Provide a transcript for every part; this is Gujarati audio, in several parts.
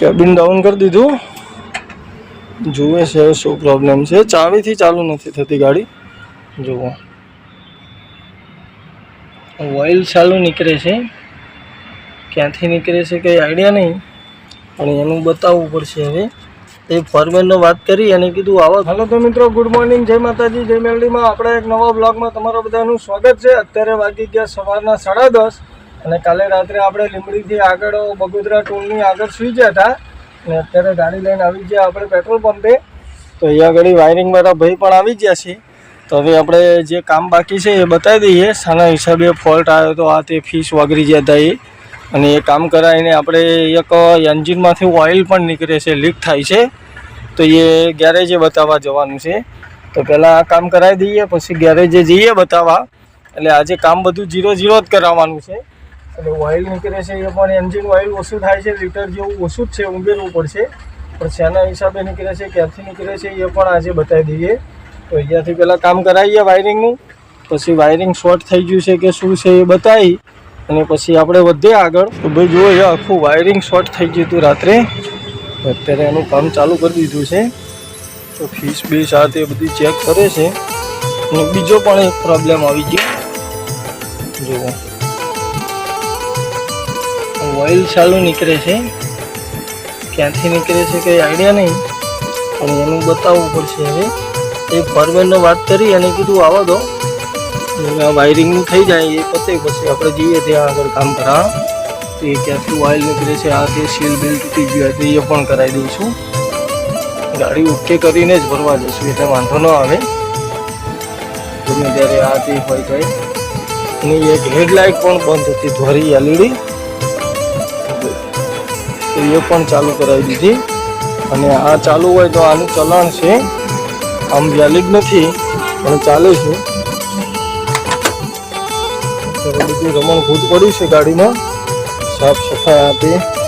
કેબિન ડાઉન કરી દીધું. જુએ છે શું પ્રોબ્લેમ છે. ચાવીથી ચાલુ નથી થતી ગાડી. જુઓ. ઓઇલ ચાલુ નીકળે છે. ક્યાંથી નીકળે છે કંઈ આઈડિયા નહીં. પણ એનું બતાવવું પડશે હવે. એ ફોરમેનનો વાત કરી અને કીધું, આવો. હલો તો મિત્રો ગુડ મોર્નિંગ જય માતાજી, જય મેલડીમાં. આપણા એક નવા બ્લોગમાં તમારા બધાનું સ્વાગત છે. અત્યારે વાગી ગયા સવારના સાડા દસ. અને કાલે રાત્રે આપણે લીંબડીથી આગળ બગોદરા ટોલની આગળ સુઈ ગયા હતા. અને અત્યારે ગાડી લઈને આવી ગયા આપણે પેટ્રોલ પંપે. તો અહીંયા આગળ વાયરિંગવાળા ભાઈ પણ આવી ગયા છે. તો હવે આપણે જે કામ બાકી છે એ બતાવી દઈએ. શાના હિસાબે ફોલ્ટ આવ્યો તો આ તે ફીસ વગરી ગયા હતા એ. અને એ કામ કરાવીને આપણે એક એન્જિનમાંથી ઓઇલ પણ નીકળે છે લીક થાય છે. તો એ ગેરેજે બતાવવા જવાનું છે. તો પહેલાં આ કામ કરાવી દઈએ, પછી ગેરેજે જઈએ બતાવવા. એટલે આજે કામ બધું જીરો જીરો જ કરાવવાનું છે. એટલે ઓઇલ નીકળે છે એ પણ એન્જિન ઓઇલ ઓછું થાય છે લીટર જેવું ઓછું જ છે ઉમેરવું પડશે. પણ શેના હિસાબે નીકળે છે, ક્યાંથી નીકળે છે, એ પણ આજે બતાવી દઈએ. તો અહીંયાથી પહેલાં કામ કરાવીએ વાયરિંગનું પછી વાયરિંગ શોર્ટ થઈ ગયું છે કે શું છે એ બતાવી. અને પછી આપણે વધીએ આગળ. તો ભાઈ જુઓ, એ આખું વાયરિંગ શોર્ટ થઈ ગયું હતું રાત્રે. અત્યારે એનું કામ ચાલુ કરી દીધું છે. તો ફીસ બીસ આ તે બધી ચેક કરે છે. અને બીજો પણ એક પ્રોબ્લેમ આવી ગયો. જુઓ. ઓઇલ ચાલુ નીકળે છે. ક્યાંથી નીકળે છે કંઈ આઈડિયા નહીં, પણ એનું બતાવવું પડશે હવે. એ ફોરમેનનો વાત કરી અને કીધું, આવો દો વાયરિંગનું થઈ જાય, એ પતે પછી આપણે જઈએ ત્યાં આગળ કામ કરા એ ક્યાંથી ઓઇલ નીકળે છે, આ તે સીલ બિલ તૂટી ગયું તો એ પણ કરાવી દઈશું ગાડી ઓકે કરીને જ ભરવા જઈશું, એટલે વાંધો ન આવે. ગમે ત્યારે આ તે હોય તો. અને એક હેડલાઇટ પણ બંધ હતી, ધોરી એલઈડી તો એ પણ ચાલુ કરાવી દીધી. અને આ ચાલુ હોય તો આનું ચલાણ છે. આમ વેલિડ નથી, પણ ચાલે છે. બધું રમણ ભૂત પડ્યું છે ગાડીમાં. સાફ સફાઈ આપી.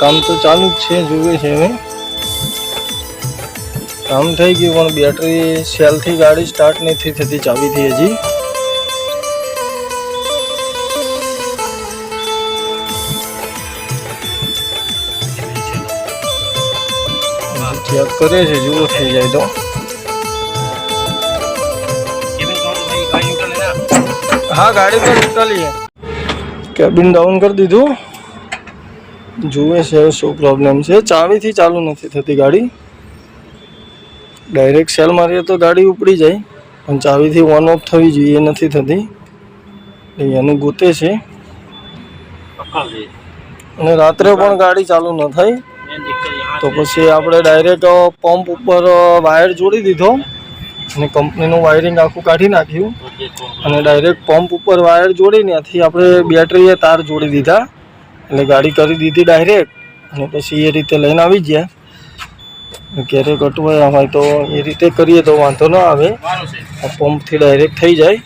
કામ તો ચાલુ જ છે જુએ છે હવે. કામ થઈ ગયું પણ બેટરી સેલથી ગાડી સ્ટાર્ટ નથી થતી ચાવીથી હજી. ચેક કરે છે જુઓ થઈ જાય તો. હા ગાડી તો નીકળીએ કેબિન ડાઉન કરી દીધું. જુએ છે શું પ્રોબ્લેમ છે. ચાવીથી ચાલુ નથી થતી ગાડી. ડાયરેક્ટ સેલ મારીએ તો ગાડી ઉપડી જાય, પણ ચાવીથી ઓન ઓફ થવી જોઈએ નથી થતી. એનું ગોતે છે. અને રાત્રે પણ ગાડી ચાલુ ન થાય. તો પછી આપણે ડાયરેક્ટ પંપ ઉપર વાયર જોડી દીધો. અને કંપનીનું વાયરિંગ આખું કાઢી નાખ્યું. અને ડાયરેક્ટ પંપ ઉપર વાયર જોડી ત્યાંથી આપણે બેટરીએ તાર જોડી દીધા. એટલે ગાડી કરી દીધી ડાયરેક્ટ અને પછી એ રીતે લઈને આવી ગયા. ક્યારેક અટવાયા હોય તો એ રીતે કરીએ તો વાંધો ન આવે. આ પંપથી ડાયરેક્ટ થઈ જાય.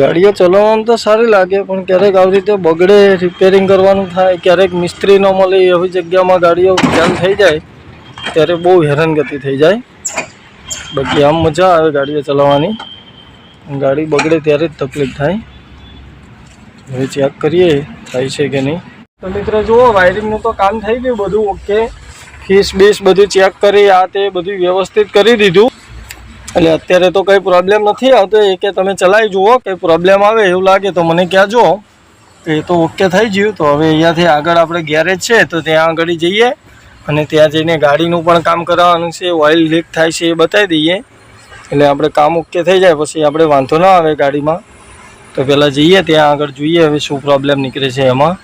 ગાડીઓ ચલાવવાનું તો સારી લાગે પણ ક્યારેક આવી રીતે બગડે રિપેરિંગ કરવાનું થાય ક્યારેક મિસ્ત્રી ન મળે એવી જગ્યામાં ગાડીઓ ધ્યાન થઈ જાય ત્યારે બહુ હેરાનગતિ થઈ જાય. બાકી આમ મજા આવે ગાડીઓ ચલાવવાની. ગાડી બગડે ત્યારે જ તકલીફ થાય. હવે ચેક કરીએ, થાય છે કે નહીં. તો મિત્રો, જુઓ વાયરિંગનું તો કામ થઈ ગયું બધું ઓકે ફીસ બીસ બધું ચેક કરી, આ તે બધું વ્યવસ્થિત કરી દીધું. એટલે અત્યારે તો કંઈ પ્રોબ્લેમ નથી આવતો, એ કે તમે ચલાવી જુઓ, કંઈ પ્રોબ્લેમ આવે એવું લાગે તો મને ક્યાં તો એ તો ઓકે થઈ ગયું. તો હવે અહીંયાથી આગળ આપણે ગેરેજ છે, તો ત્યાં આગળ જઈએ. અને ત્યાં જઈને ગાડીનું પણ કામ કરાવવાનું છે ઓઇલ લીક થાય છે, એ બતાવી દઈએ. એટલે આપણે કામ ઓકે થઈ જાય, પછી આપણે વાંધો ના આવે ગાડીમાં. તો પહેલાં જઈએ, ત્યાં આગળ જોઈએ હવે શું પ્રોબ્લેમ નીકળે છે એમાં.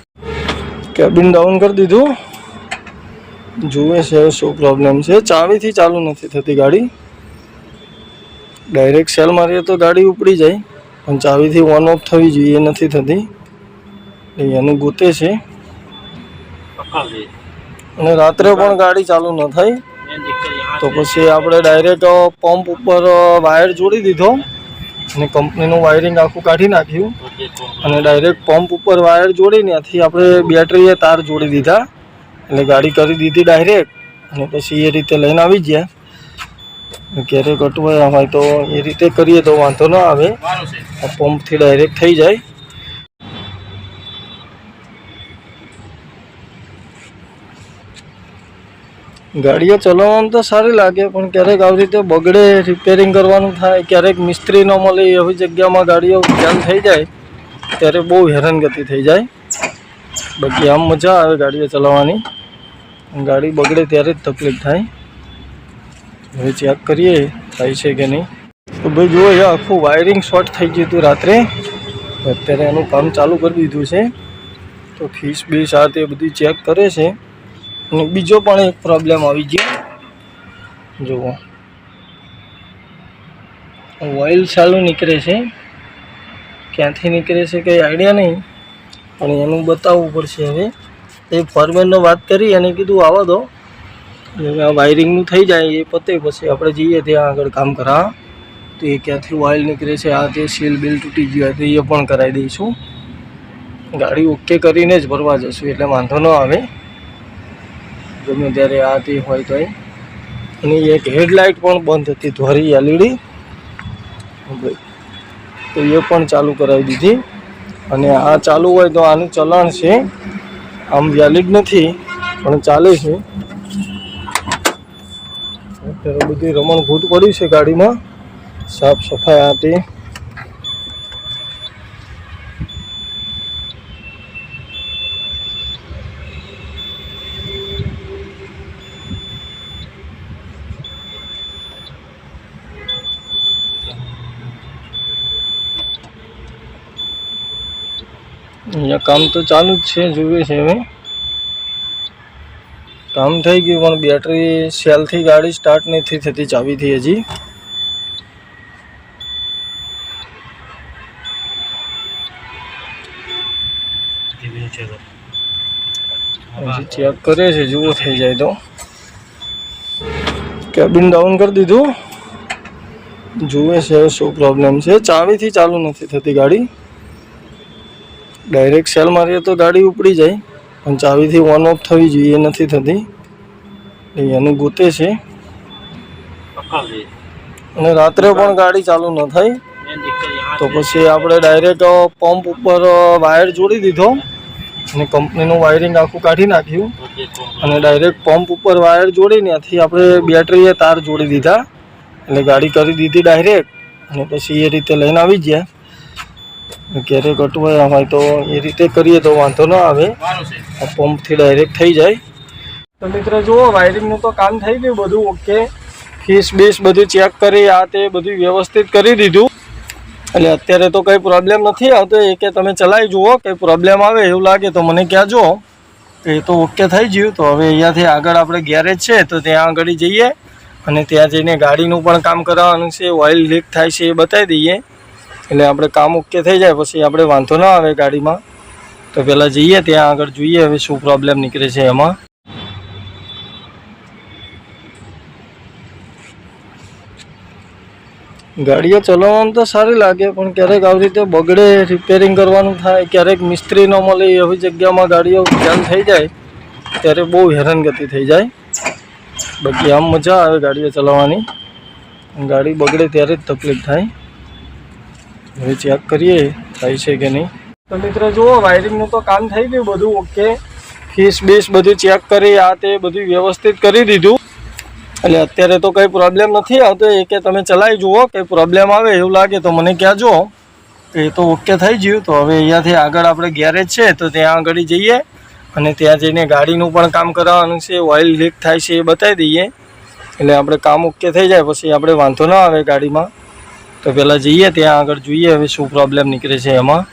કેબિન ડાઉન કરી દીધું. જુએ છે શું પ્રોબ્લેમ છે. ચાવીથી ચાલુ નથી થતી ગાડી. ડાયરેક્ટ સેલ મારીએ તો ગાડી ઉપડી જાય, પણ ચાવીથી ઓન ઓફ થવી જોઈએ નથી થતી. એનું ગોતે છે. અને રાત્રે પણ ગાડી ચાલુ ન થાય. તો પછી આપણે ડાયરેક્ટ પંપ ઉપર વાયર જોડી દીધો. અને કંપનીનું વાયરિંગ આખું કાઢી નાખ્યું. અને ડાયરેક્ટ પંપ ઉપર વાયર જોડી ત્યાંથી આપણે બેટરીએ તાર જોડી દીધા. એટલે ગાડી કરી દીધી ડાયરેક્ટ અને પછી એ રીતે લઈને આવી ગયા. ક્યારેક અટવાયા હોય તો એ રીતે કરીએ તો વાંધો ના આવે. પંપથી ડાયરેક્ટ થઈ જાય. ગાડીઓ ચલાવવાનું તો સારી લાગે, પણ ક્યારેક આવી રીતે બગડે રિપેરિંગ કરવાનું થાય, ક્યારેક મિસ્ત્રી ન મળે, એવી જગ્યામાં ગાડીઓ જામ થઈ જાય, ત્યારે બહુ હેરાનગતિ થઈ જાય. બાકી આમ મજા આવે ગાડીઓ ચલાવવાની. ગાડી બગડે ત્યારે જ તકલીફ થાય. હવે ચેક કરીએ, થાય છે કે નહીં. તો ભાઈ જુઓ, એ આખું વાયરિંગ શોર્ટ થઈ ગયું હતું રાત્રે. અત્યારે એનું કામ ચાલુ કરી દીધું છે. તો ફીસ બીસ આ તે બધી ચેક કરે છે. અને બીજો પણ એક પ્રોબ્લેમ આવી ગયો. જુઓ. ઓઇલ ચાલુ નીકળે છે. ક્યાંથી નીકળે છે કંઈ આઈડિયા નહીં. પણ એનું બતાવવું પડશે હવે. એ ફોરમેનનો વાત કરી અને કીધું આવવા દો આ વાયરિંગનું થઈ જાય, એ પતે પછી આપણે જઈએ ત્યાં આગળ કામ કરા. તો એ ક્યાંથી ઓઇલ નીકળે છે, આ તે સીલ બિલ તૂટી ગયું તો એ પણ કરાવી દઈશું. ગાડી ઓકે કરીને જ ભરવા જશું, એટલે વાંધો ન આવે. ગમે ત્યારે આતી હોય તો અને એક હેડલાઇટ પણ બંધ હતી ધોરી એલઈડી. તો એ પણ ચાલુ કરાવી દીધી. અને આ ચાલુ હોય તો આનું ચલણ છે. આમ વેલિડ નથી, પણ ચાલે છે. અત્યારે બધી રમણ ઘૂંટ પડ્યું છે ગાડીમાં. સાફ સફાઈ આ અહીંયા કામ તો ચાલુ જ છે, જોઈએ છે હવે. કામ થઈ ગયું, પણ બેટરી સેલથી ગાડી સ્ટાર્ટ નથી થતી ચાવીથી હજી. હજી ચેક કરે છે જુઓ થઈ જાય તો. કેબિન ડાઉન કરી દીધું. જુએ છે, શું પ્રોબ્લેમ છે. ચાવીથી ચાલુ નથી થતી ગાડી. ડાયરેક્ટ સેલ મારીએ તો ગાડી ઉપડી જાય, પણ ચાવીથી ઓન ઓફ થવી જોઈએ નથી થતી. એનું ગોતે છે. અને રાત્રે પણ ગાડી ચાલુ ન થાય. તો પછી આપણે ડાયરેક્ટ પંપ ઉપર વાયર જોડી દીધો. અને કંપનીનું વાયરિંગ આખું કાઢી નાખ્યું. અને ડાયરેક્ટ પંપ ઉપર વાયર જોડીને ત્યાંથી આપણે બેટરીએ તાર જોડી દીધા. એટલે ગાડી કરી દીધી ડાયરેક્ટ અને પછી એ રીતે લઈને આવી ગયા. ક્યારેક અટવાયા હોય તો એ રીતે કરીએ તો વાંધો ન આવે. આ પંપથી ડાયરેક્ટ થઈ જાય. તો મિત્રો જુઓ વાયરિંગનું તો કામ થઈ ગયું બધું. ઓકે. ફીસ બીસ બધું ચેક કરી આ તે બધું વ્યવસ્થિત કરી દીધું. એટલે અત્યારે તો કંઈ પ્રોબ્લેમ નથી આવતો. એ કે તમે ચલાવી જુઓ કંઈ પ્રોબ્લેમ આવે એવું લાગે તો મને ક્યાં જુઓ એ તો ઓકે થઈ ગયું. તો હવે અહીંયાથી આગળ આપણે ગેરેજ છે તો ત્યાં આગળ જઈએ. અને ત્યાં જઈને ગાડીનું પણ કામ કરાવવાનું છે. ઓઇલ લીક થાય છે એ બતાવી દઈએ. એટલે આપણે કામ ઓકે થઈ જાય, પછી આપણે વાંધો ના આવે ગાડીમાં. તો પહેલાં જઈએ, ત્યાં આગળ જોઈએ હવે શું પ્રોબ્લેમ નીકળે છે એમાં. ગાડીઓ ચલાવવાનું તો સારી લાગે, પણ ક્યારેક આવી રીતે બગડે રિપેરિંગ કરવાનું થાય, ક્યારેક મિસ્ત્રી ન મળે, એવી જગ્યામાં ગાડીઓ જામ થઈ જાય, ત્યારે બહુ હેરાનગતિ થઈ જાય. બાકી આમ મજા આવે ગાડીઓ ચલાવવાની. ગાડી બગડે ત્યારે જ તકલીફ થાય. હવે ચેક કરીએ, થાય છે કે નહીં. તો મિત્રો, જુઓ વાયરિંગનું તો કામ થઈ ગયું બધું ઓકે ફીસ બીસ બધું ચેક કરી, આ તે બધું વ્યવસ્થિત કરી દીધું. એટલે અત્યારે તો કંઈ પ્રોબ્લેમ નથી આવતો, એ કે તમે ચલાવી જુઓ, કંઈ પ્રોબ્લેમ આવે એવું લાગે તો મને કહેજો એ તો ઓકે થઈ ગયું. તો હવે અહીંયાથી આગળ આપણે ગેરેજ છે, તો ત્યાં આગળ જઈએ. અને ત્યાં જઈને ગાડીનું પણ કામ કરાવવાનું છે ઓઇલ લીક થાય છે એ બતાવી દઈએ. એટલે આપણે કામ ઓકે થઈ જાય, પછી આપણે વાંધો ના આવે ગાડીમાં. તો પહેલાં જઈએ ત્યાં આગળ જોઈએ હવે શું પ્રોબ્લેમ નીકળે છે એમાં.